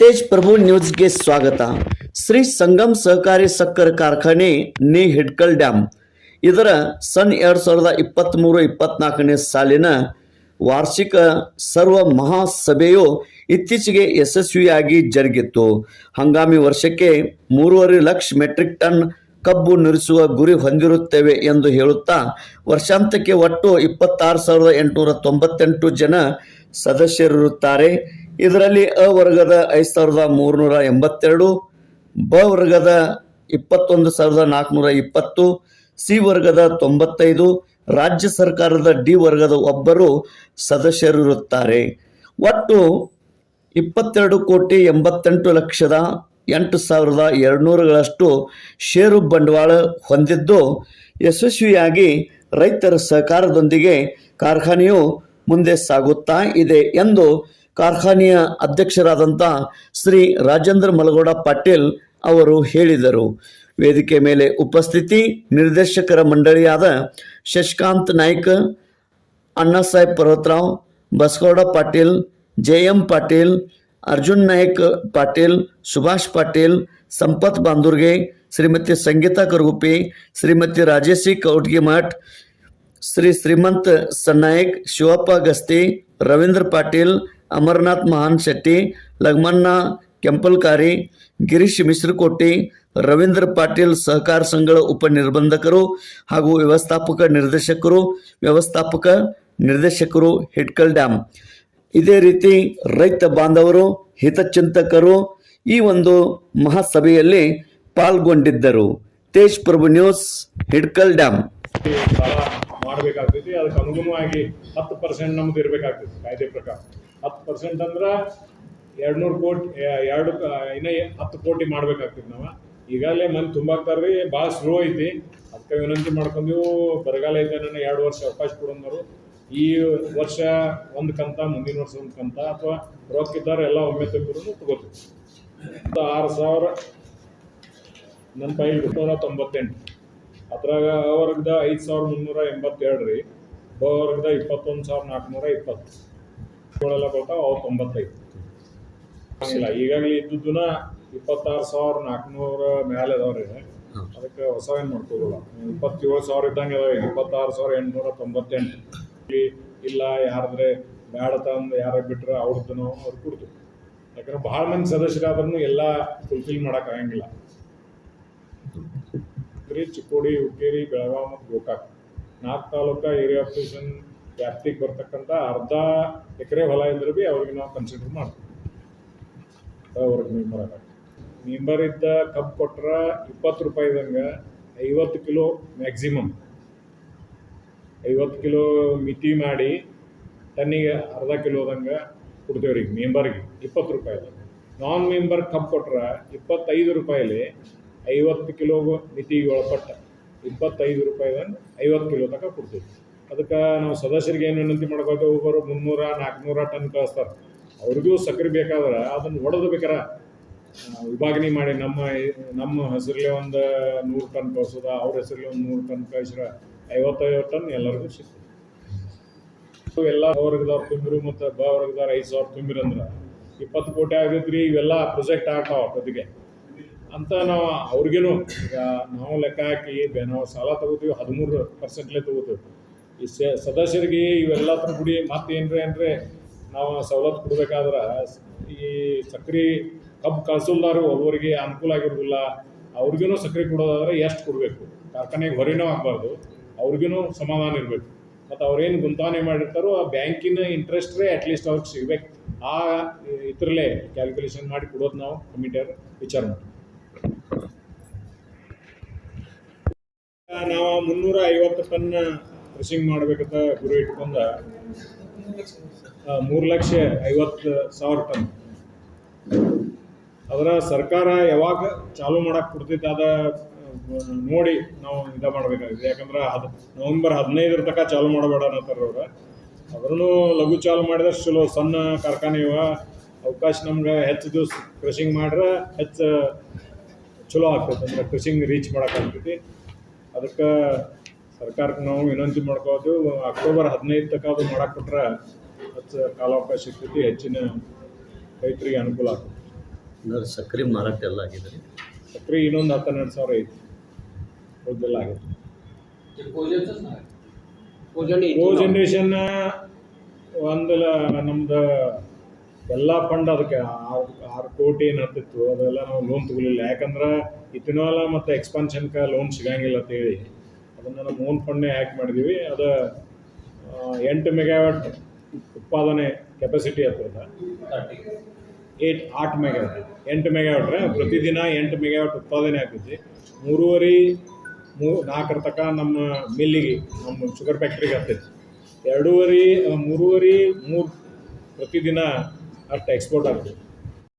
ತೇಜ್ ಪ್ರಭು ನ್ಯೂಸ್ಗೆ ಸ್ವಾಗತ. ಶ್ರೀ ಸಂಗಮ್ ಸಹಕಾರಿ ಸಕ್ಕರೆ ಕಾರ್ಖಾನೆ ನಿ ಹಿಡ್ಕಲ್ ಡ್ಯಾಮ್ ಇದರ ಸನ್ ಎರಡು ಸಾವಿರದ ಇಪ್ಪತ್ತ್ಮೂರು ಇಪ್ಪತ್ನಾಲ್ಕನೇ ಸಾಲಿನ ವಾರ್ಷಿಕ ಸರ್ವ ಮಹಾಸಭೆಯು ಇತ್ತೀಚೆಗೆ ಯಶಸ್ವಿಯಾಗಿ ಜರುಗಿತ್ತು. ಹಂಗಾಮಿ ವರ್ಷಕ್ಕೆ ಮೂರುವರೆ ಲಕ್ಷ ಮೆಟ್ರಿಕ್ ಟನ್ ಕಬ್ಬು ನುರಿಸುವ ಗುರಿ ಹೊಂದಿರುತ್ತೇವೆ ಎಂದು ಹೇಳುತ್ತಾ ವರ್ಷಾಂತಕ್ಕೆ ಒಟ್ಟು ಇಪ್ಪತ್ತಾರು ಸಾವಿರದ ಎಂಟುನೂರ ತೊಂಬತ್ತೆಂಟು ಜನ ಸದಸ್ಯರಿರುತ್ತಾರೆ. ಇದರಲ್ಲಿ ಅ ವರ್ಗದ ಐದು ಸಾವಿರದ ಮೂರುನೂರ ಎಂಬತ್ತೆರಡು, ಬ ವರ್ಗದ ಇಪ್ಪತ್ತೊಂದು ಸಾವಿರದ ನಾಲ್ಕುನೂರ ಇಪ್ಪತ್ತು, ಸಿ ವರ್ಗದ ತೊಂಬತ್ತೈದು, ರಾಜ್ಯ ಸರ್ಕಾರದ ಡಿ ವರ್ಗದ ಒಬ್ಬರು ಸದಸ್ಯರಿರುತ್ತಾರೆ. ಒಟ್ಟು ಇಪ್ಪತ್ತೆರಡು ಕೋಟಿ ಎಂಬತ್ತೆಂಟು ಲಕ್ಷದ ಎಂಟು ಸಾವಿರದ ಎರಡುನೂರುಗಳಷ್ಟು ಷೇರು ಬಂಡವಾಳ ಹೊಂದಿದ್ದು, ಯಶಸ್ವಿಯಾಗಿ ರೈತರ ಸಹಕಾರದೊಂದಿಗೆ ಕಾರ್ಖಾನೆಯು ಮುಂದೆ ಸಾಗುತ್ತಾ ಇದೆ ಎಂದು ಕಾರ್ಖಾನೆಯ ಅಧ್ಯಕ್ಷರಾದಂಥ ಶ್ರೀ ರಾಜೇಂದ್ರ ಮಲಗೌಡ ಪಾಟೀಲ್ ಅವರು ಹೇಳಿದರು. ವೇದಿಕೆ ಮೇಲೆ ಉಪಸ್ಥಿತಿ, ನಿರ್ದೇಶಕರ ಮಂಡಳಿಯಾದ ಶಶಿಕಾಂತ್ ನಾಯ್ಕ, ಅಣ್ಣಾಸಾಹೇಬ್ ಪರ್ವತರಾವ್, ಬಸಗೌಡ ಪಾಟೀಲ್, ಜೆ ಎಂ ಪಾಟೀಲ್, ಅರ್ಜುನ್ ನಾಯಕ್ ಪಾಟೀಲ್, ಸುಭಾಷ್ ಪಾಟೀಲ್, ಸಂಪತ್ ಬಾಂದುರ್ಗೆ ಶ್ರೀಮತಿ ಸಂಗೀತಾ ಕರುಗುಪ್ಪಿ, ಶ್ರೀಮತಿ ರಾಜೇಶಿ ಕೌಟ್ಗಿಮಠ್ ಶ್ರೀ ಶ್ರೀಮಂತ್ ಸನ್ನಾಯಕ್, ಶಿವಪ್ಪ ಗಸ್ತಿ, ರವೀಂದ್ರ ಪಾಟೀಲ್ ಅಮರನಾಥ್ ಮಹಾನ್ ಶೆಟ್ಟಿ, ಲಗ್ಮಣ್ಣ ಕೆಂಪಲ್ಕಾರಿ, ಗಿರೀಶ್ ಮಿಶ್ರಕೋಟಿ, ರವೀಂದ್ರ ಪಾಟೀಲ್ ಸಹಕಾರ ಸಂಘಗಳ ಉಪನಿರ್ಬಂಧಕರು ಹಾಗೂ ವ್ಯವಸ್ಥಾಪಕ ನಿರ್ದೇಶಕರು ವ್ಯವಸ್ಥಾಪಕ ನಿರ್ದೇಶಕರು ಹಿಟ್ಕಲ್ ಡ್ಯಾಮ್ ಇದೇ ರೀತಿ ರೈತ ಬಾಂಧವರು, ಹಿತಚಿಂತಕರು ಈ ಒಂದು ಮಹಾಸಭೆಯಲ್ಲಿ ಪಾಲ್ಗೊಂಡಿದ್ದರು. ತೇಜ್ ಪ್ರಭು ನ್ಯೂಸ್ ಹಿಡ್ಕಲ್ ಡ್ಯಾಮ್ ಮಾಡಬೇಕಾಗ್ತೈತಿ, ಅದಕ್ಕೆ ಅನುಗುಣವಾಗಿ ಹತ್ತು ಪರ್ಸೆಂಟ್ ನಮ್ದು ಇರಬೇಕಾಗ್ತೈತಿ, ಕಾಯ್ದೆ ಪ್ರಕಾರ. ಹತ್ತು ಪರ್ಸೆಂಟ್ ಅಂದ್ರೆ ಎರಡು ನೂರು ಕೋಟಿ, ಎರಡು, ಇನ್ನ ಹತ್ತು ಕೋಟಿ ಮಾಡ್ಬೇಕಾಗ್ತದೆ ನಾವು. ಈಗಾಗಲೇ ಮಂದಿ ತುಂಬಾಕ್ತಾರ ರೀ ಭಾಳ ಸ್ಲೋ ಐತಿ. ಅದಕ್ಕೆ ವಿನಂತಿ ಮಾಡ್ಕೊಂಡೀವು ಬರಗಾಲ ಐತೆ ನನ್ನ ಎರಡು ವರ್ಷ ಅವಕಾಶ ಕೊಡಂದರು ಈ ವರ್ಷ ಒಂದು ಕಂತ, ಮುಂದಿನ ವರ್ಷ ಒಂದು ಕಂತ, ಅಥವಾ ರೊಕ್ಕ ಇದ್ದಾರೆ ಎಲ್ಲ ಒಮ್ಮೆ ತೆಗೆದ್ರು ತಗೋತೀವಿ. ಆರು ಸಾವಿರ ನನ್ನ ಪೈಲ್ ಬಿಟ್ಟೂರ ತೊಂಬತ್ತೆಂಟು. ಅದ್ರಾಗ ಅವರ್ಗದ ವರ್ಗದ ಐದು ಸಾವಿರದ ಮುನ್ನೂರ ಎಂಬತ್ತೆರಡು ರೀ. ಬ ವರ್ಗದ ಇಪ್ಪತ್ತೊಂದು ಸಾವಿರದ ನಾಲ್ಕುನೂರ ಇಪ್ಪತ್ತು. ಇವುಗಳೆಲ್ಲ ಬರ್ತಾವ ಅವು ತೊಂಬತ್ತೈದು. ಇಲ್ಲ ಈಗಾಗಲೇ ಇದ್ದುದನ್ನ ಇಪ್ಪತ್ತಾರು ಸಾವಿರ ನಾಲ್ಕುನೂರ ಮೇಲೆ ಅದಾವ್ರಿ. ಅದಕ್ಕೆ ಹೊಸ ಏನು ಮಾಡ್ಕೋದಿಲ್ಲ ಇಪ್ಪತ್ತೇಳು ಸಾವಿರ ಇದ್ದಂಗೆ ಅದಾವೆ ಇಪ್ಪತ್ತಾರು ಸಾವಿರ ಎಂಟುನೂರ ತೊಂಬತ್ತೆಂಟು. ಇಲ್ಲ ಯಾರಾದ್ರೆ ಬ್ಯಾಡ ತಂದು ಯಾರ ಬಿಟ್ರೆ ಅವ್ರದ್ದು ನಾವು ಅವ್ರು ಕೊಡ್ತೀವಿ ಯಾಕಂದ್ರೆ ಭಾಳ ಮಂದಿ ಸದಸ್ಯರಾದ್ರೂ ಎಲ್ಲ ಫುಲ್ಫಿಲ್ ಮಾಡಕ್ ಆಗಂಗಿಲ್ಲ. ಹುಕ್ಕೇರಿ ಚಿಕ್ಕೋಡಿ ಹುಕ್ಕೇರಿ ಬೆಳಗಾವಿ ಮತ್ತು ಗೋಕಾಕ್. ನಾಲ್ಕು ತಾಲೂಕಾ ಏರಿಯಾ ಆಫೀಸನ್ ವ್ಯಾಪ್ತಿಗೆ ಬರ್ತಕ್ಕಂಥ ಅರ್ಧ ಎಕರೆ ಹೊಲ ಇದ್ರೆ ಭೀ ಅವ್ರಿಗೆ ನಾವು ಕನ್ಸಿಡರ್ ಮಾಡ್ತೀವಿ. ಅವ್ರಿಗೆ ಮೆಂಬರ್ ಆಗ ಮೆಂಬರ್ ಇದ್ದ ಕಬ್ಬು ಕೊಟ್ರ ಇಪ್ಪತ್ತು ರೂಪಾಯಿದಂಗೆ ಐವತ್ತು ಕಿಲೋ ಮ್ಯಾಕ್ಸಿಮಮ್ ಐವತ್ತು ಕಿಲೋ ಮಿತಿ ಮಾಡಿ ಟನ್ನಿಗೆ ಅರ್ಧ ಕಿಲೋದಂಗೆ ಕೊಡ್ತೇವ್ರಿ ಮೆಂಬರ್ಗೆ ಇಪ್ಪತ್ತು ರೂಪಾಯಿ ನಾನ್ ಮೆಂಬರ್ ಕಬ್ ಕೊಟ್ರೆ ಇಪ್ಪತ್ತೈದು ರೂಪಾಯಿಲಿ ಐವತ್ತು ಕಿಲೋ ಮಿತಿಗೆ ಒಳಪಟ್ಟ ಇಪ್ಪತ್ತೈದು ರೂಪಾಯಿದಂಗೆ ಐವತ್ತು ಕಿಲೋ ತನಕ ಕೊಡ್ತೀವಿ. ಅದಕ್ಕೆ ನಾವು ಸದಸ್ಯರಿಗೆ ಏನು ವಿನಂತಿ ಮಾಡ್ಕೋತೇವೆ ಒಬ್ಬರು ಮುನ್ನೂರ, ನಾಲ್ಕುನೂರ ಟನ್ ಕಳಿಸ್ತಾರೆ. ಅವ್ರಿಗೂ ಸಕ್ಕರೆ ಬೇಕಾದ್ರೆ ಅದನ್ನು ಹೊಡೆದು ಬೇಕಾರೆ ವಿಭಾಗಣೆ ಮಾಡಿ, ನಮ್ಮ ನಮ್ಮ ಹೆಸರಲ್ಲಿ ಒಂದು ನೂರು ಟನ್ ಕಳಿಸೋದ, ಅವ್ರ ಹೆಸರಲ್ಲಿ ಒಂದು ನೂರು ಟನ್ ಕಳಿಸ್ರೆ, ಐವತ್ತೈವತ್ತು ಟನ್ ಎಲ್ಲರಿಗೂ ಸಿಗ್ತದೆ. ಎಲ್ಲ ವರ್ಗದವ್ರು ತುಂಬಿರು ಮತ್ತು ಬ ವರ್ಗದವ್ರು ಐದು ಸಾವಿರ ತುಂಬಿರು ಅಂದ್ರೆ, ಇಪ್ಪತ್ತು ಕೋಟಿ ಆಗಿದ್ರಿ ಇವೆಲ್ಲ ಪ್ರೊಜೆಕ್ಟ್ ಆಗ್ತಾವ ಬದಿಗೆ ಅಂತ ನಾವು ಅವ್ರಿಗೇನು ಈಗ ನಾವು ಲೆಕ್ಕ ಹಾಕಿ ನಾವು ಸಾಲ ತಗೋತೀವಿ, ಹದಿಮೂರು ಪರ್ಸೆಂಟ್ಲೇ ತಗೋತೀವಿ. ಈ ಸದಸ್ಯರಿಗೆ ಇವೆಲ್ಲ ತರ ಗುಡಿ ಮತ್ತೆ ಏನ್ರಿ ಅಂದ್ರೆ ನಾವು ಸವಲತ್ತು ಕೊಡ್ಬೇಕಾದ್ರೆ ಈ ಸಕ್ರೆ ಕಬ್ಬು ಕಳ್ಸಲ್ದಾರು ಒಬ್ಬರಿಗೆ ಅನುಕೂಲ ಆಗಿರೋದಿಲ್ಲ. ಅವ್ರಿಗೂ ಸಕ್ರೆ ಕೊಡೋದಾದ್ರೆ ಎಷ್ಟು ಕೊಡಬೇಕು? ಕಾರ್ಖಾನೆಗೆ ಹೊರೆನೂ ಆಗ್ಬಾರ್ದು. ಅವ್ರಿಗೂ ಸಮಾಧಾನ ಇರಬೇಕು. ಮತ್ತು ಅವ್ರೇನು ಗುಂತಾವಣೆ ಮಾಡಿರ್ತಾರೋ ಆ ಬ್ಯಾಂಕಿನ ಇಂಟ್ರೆಸ್ಟ್ರೇ ಅಟ್ಲೀಸ್ಟ್ ಅವ್ರಿಗೆ ಸಿಗ್ಬೇಕು. ಆ ಇದರಲ್ಲೇ ಕ್ಯಾಲ್ಕುಲೇಷನ್ ಮಾಡಿ ಕೊಡೋದು ನಾವು ಕಮಿಟಿಯವ್ರು ವಿಚಾರ ಮಾಡ್ತೀವಿ. ನಾವು ಮುನ್ನೂರ ಐವತ್ತು ಟನ್ ಕೃಷಿಂಗ್ ಮಾಡ್ಬೇಕಂತ ಗುರಿ ಇಟ್ಕೊಂಡ ಮೂರು ಲಕ್ಷ ಐವತ್ತು ಸಾವಿರ ಟನ್. ಅದರ ಸರ್ಕಾರ ಯಾವಾಗ ಚಾಲೂ ಮಾಡಕ್ಕೆ ಕೊಡ್ತೈತೆ ಅದ ನೋಡಿ ನಾವು ಇದ ಮಾಡಬೇಕಾಗಿದೆ. ಯಾಕಂದ್ರೆ ಹದ್, ನವೆಂಬರ್ ಹದಿನೈದರ ತನಕ ಚಾಲೂ ಮಾಡಬೇಡ ಅನ್ನತ್ತಾರ ಅವ್ರು. ಅದನ್ನು ಲಘು ಚಾಲು ಮಾಡಿದಷ್ಟು ಚಲೋ, ಸಣ್ಣ ಕಾರ್ಖಾನೆ ಇವ. ಅವಕಾಶ ನಮ್ಗೆ ಹೆಚ್ಚು ದಿವಸ ಕೃಷಿಂಗ್ ಮಾಡ್ರೆ ಹೆಚ್ಚು ಚಲೋ ಆಗ್ತೈತೆ. ಅಂದ್ರೆ ಕೃಷಿಂಗ್ ರೀಚ್ ಮಾಡೋಕ್ಕಾಗ್ತೈತಿ ಅದಕ್ಕೆ ಸರ್ಕಾರಕ್ಕೆ ನಾವು ವಿನಂತಿ ಮಾಡ್ಕೋದು ಅಕ್ಟೋಬರ್ ಹದಿನೈದು ತನಕ ಅದು ಮಾಡಕ್ಕೆ ಕೊಟ್ರೆ ಹೆಚ್ಚು ಕಾಲಾವಕಾಶ ಸಿಗ್ತೈತಿ ಹೆಚ್ಚಿನ ರೈತರಿಗೆ ಅನುಕೂಲ ಆಗ್ತದೆ ಅಂದ್ರೆ ಸಕ್ಕರೆ ಮಾರಾಟ ಎಲ್ಲ ಆಗಿದೆ. ರೀ ಸಕ್ರೆ ಇನ್ನೊಂದು ಹತ್ತೆರಡು ಸಾವಿರ ಐತಿ. ಉಳ್ದೆಲ್ಲ ಆಗುತ್ತೆ ಕೋ ಜನ್ರೇಷನ್ ಒಂದು ನಮ್ದು ಎಲ್ಲ ಫಂಡ್ ಅದಕ್ಕೆ ಆರು ಆರು ಕೋಟಿ ಏನು ಹತ್ತಿತ್ತು ಅದೆಲ್ಲ ನಾವು ಲೋನ್ ತಗೊಲಿಲ್ಲ ಯಾಕಂದ್ರೆ ಇಥಿನಾಲ ಮತ್ತು ಎಕ್ಸ್ಪಾನ್ಷನ್ಗೆ ಲೋನ್ ಸಿಗಂಗಿಲ್ಲ ಅಂತೇಳಿ ಅದನ್ನು ನಮ್ಮ ಓನ್ ಫಂಡ್ನೇ ಹ್ಯಾಕ್ ಮಾಡಿದ್ದೀವಿ. ಅದು ಎಂಟು ಮೆಗಾವಾಟ್ ಉತ್ಪಾದನೆ ಕೆಪಾಸಿಟಿ ಹತ್ತಿರದ ಏಟ್, ಆಟ್ ಮೆಗಾವಾಟ್ ಎಂಟು ಮೆಗಾವಾಟ್ ರೀ. ಪ್ರತಿದಿನ ಎಂಟು ಮೆಗಾವಾಟ್ ಉತ್ಪಾದನೆ ಆಗ್ತೈತಿ. ಮೂರುವರೆ, ಮೂ, ನಾಲ್ಕರ ತನಕ ನಮ್ಮ ಮಿಲ್ಲಿಗೆ, ನಮ್ಮ ಶುಗರ್ ಫ್ಯಾಕ್ಟ್ರಿಗೆ ಆಗ್ತೈತಿ ಎರಡೂವರೆ, ಮೂರುವರೆ, ಮೂರು ಪ್ರತಿದಿನ ಅಷ್ಟು ಎಕ್ಸ್ಪೋರ್ಟ್ ಆಗ್ತೈತಿ.